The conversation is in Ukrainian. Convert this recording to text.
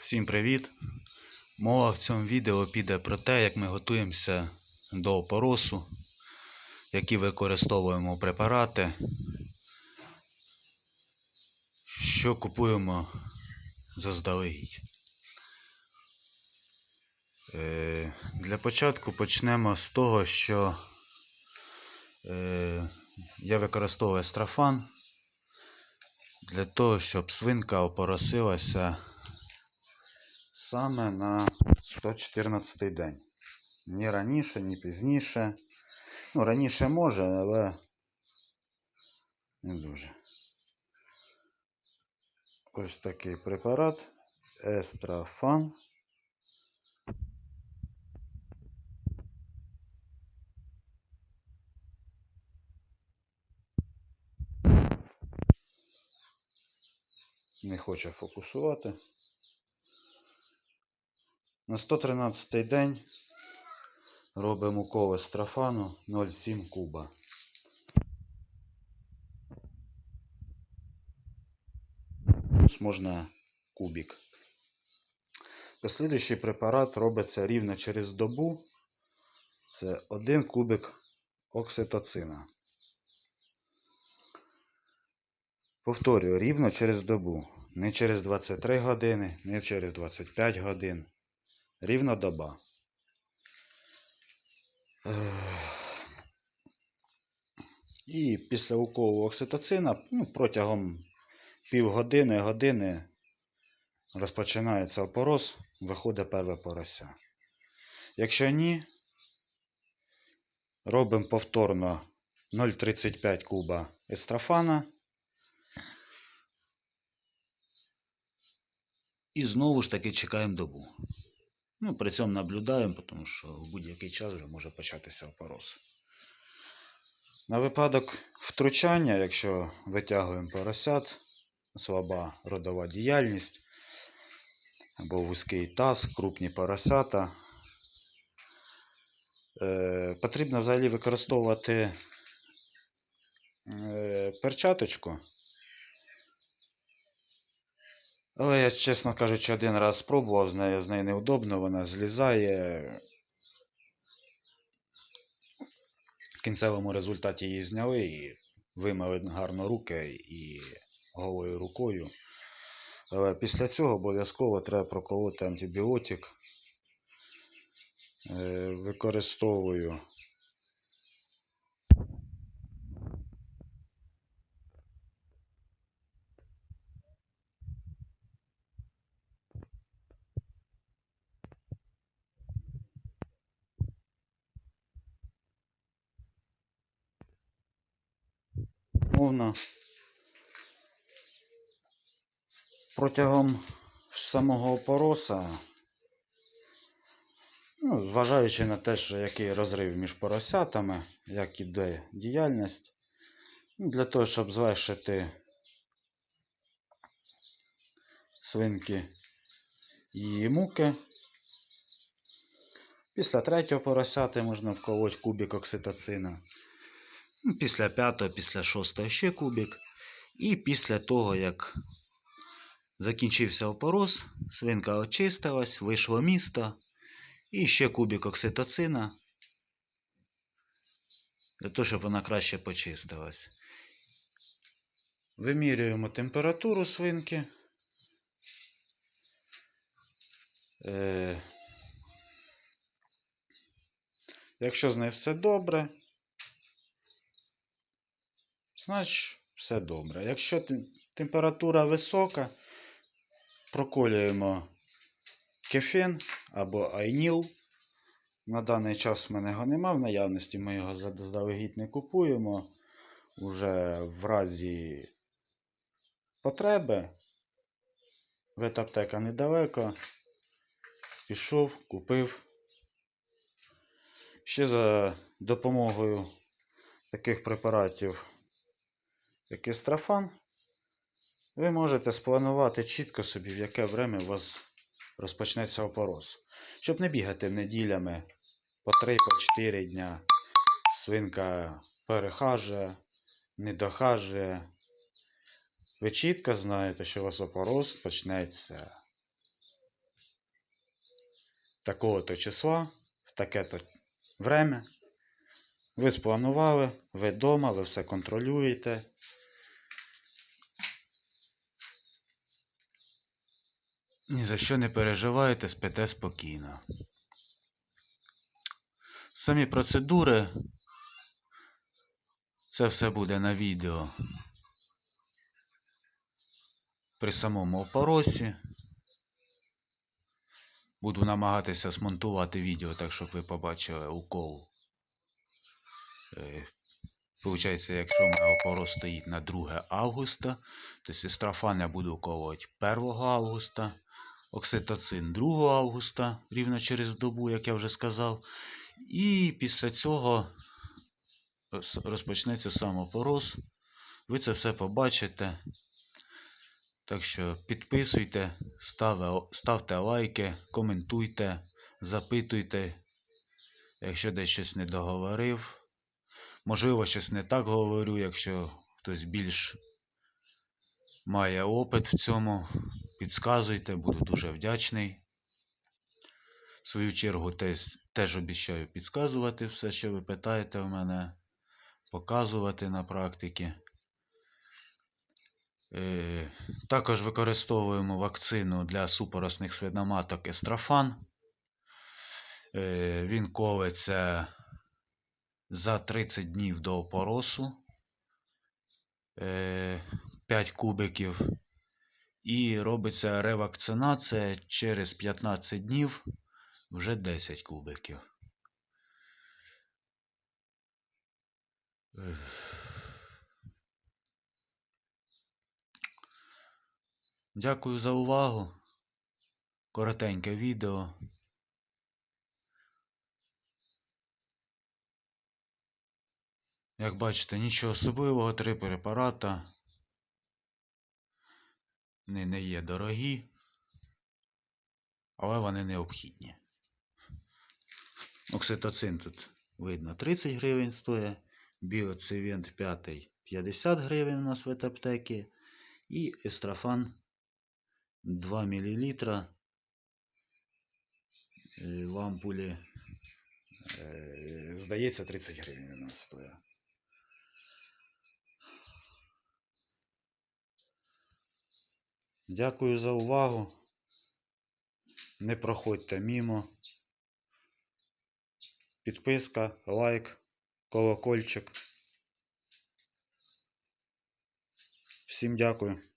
Всім привіт! Мова в цьому відео піде про те, як ми готуємося до опоросу, які використовуємо препарати, що купуємо заздалегідь. Е, Для початку почнемо з того, що е, я використовую естрафан для того, щоб свинка опоросилася саме на 114 день. Ні раніше, ні пізніше. Ну, раніше може, але не дуже. Ось такий препарат Естрафан. Не хоче фокусувати. На 113 день робимо укол естрафану 0,7 куба. Можна кубик. Послідуючий препарат робиться рівно через добу. Це 1 кубик окситоцина. Повторюю, рівно через добу. Не через 23 години, не через 25 годин. Рівно доба. І після уколу окситоцина ну, протягом півгодини, години розпочинається опороз, виходить перве порося. Якщо ні, робимо повторно 0,35 куба естрафана. І знову ж таки чекаємо добу. Ну, при цьому наблюдаємо, тому що в будь-який час вже може початися опороз. На випадок втручання, якщо витягуємо поросят, слаба родова діяльність або вузький таз, крупні поросята, е, потрібно взагалі використовувати е, перчаточку. Але я, чесно кажучи, один раз спробував з нею, з нею неудобно, вона злізає. В кінцевому результаті її зняли і вимили гарно руки і голою рукою. Але після цього обов'язково треба проколоти антибіотик. Е, Використовую мовно. Протягом самого опороса, ну, зважаючи на те, що який розрив між поросятами, як іде діяльність, ну, для того, щоб звершити свинки її муки. Після третього поросяти можна вколоть кубик окситоцина. Ну, Після п'ятого, після шостого ще кубик. І після того, як закінчився опороз, свинка очистилась, вийшло місто. І ще кубик окситоцина. Для того, щоб вона краще почистилась. Вимірюємо температуру свинки. Е, Якщо з нею все добре, значить все добре. Якщо температура висока, проколюємо кефен або айніл. На даний час в мене його нема в наявності, ми його заздалегідь не купуємо. Уже в разі потреби. Ветаптека недалеко. Пішов, купив. Ще за допомогою таких препаратів, як естрафан, ви можете спланувати чітко собі, в яке время у вас розпочнеться опороз. Щоб не бігати неділями по 3-4 дня. Свинка перехажує, не дохажує. Ви чітко знаєте, що у вас опороз почнеться такого-то числа, в таке-то время. Ви спланували, ви вдома, ви все контролюєте. Ні за що не переживаєте, спите спокійно. Самі процедури. Це все буде на відео при самому опоросі. Буду намагатися смонтувати відео так, щоб ви побачили укол. Е, Получається, якщо у мене опорос стоїть на 2 августа, то сестрафан я буду уколоть 1 августа, окситоцин 2 августа, рівно через добу, як я вже сказав. І після цього розпочнеться сам опорос. Ви це все побачите. Так що підписуйте, ставте лайки, коментуйте, запитуйте, якщо десь щось не договорив. Можливо, щось не так говорю, якщо хтось більш має опит в цьому, підказуйте, буду дуже вдячний. В свою чергу теж, теж обіцяю підказувати все, що ви питаєте в мене, показувати на практиці. Е, Також використовуємо вакцину для супоросних свиноматок Естрафан. Е, Він колиться за 30 днів до опоросу. 5 кубиків. І робиться ревакцинація через 15 днів вже 10 кубиків. Дякую за увагу. Коротеньке відео. Як бачите, нічого особливого, три препарата. Вони не є дорогі, але вони необхідні. Окситоцин тут видно 30 гривень стоїть, біоцивент 5 50 гривень у нас в ветаптекі і естрафан 2 мл в ампулі, е, здається, 30 гривень у нас стоїть. Дякую за увагу. Не проходьте мімо. Підписка, лайк, колокольчик. Всім дякую.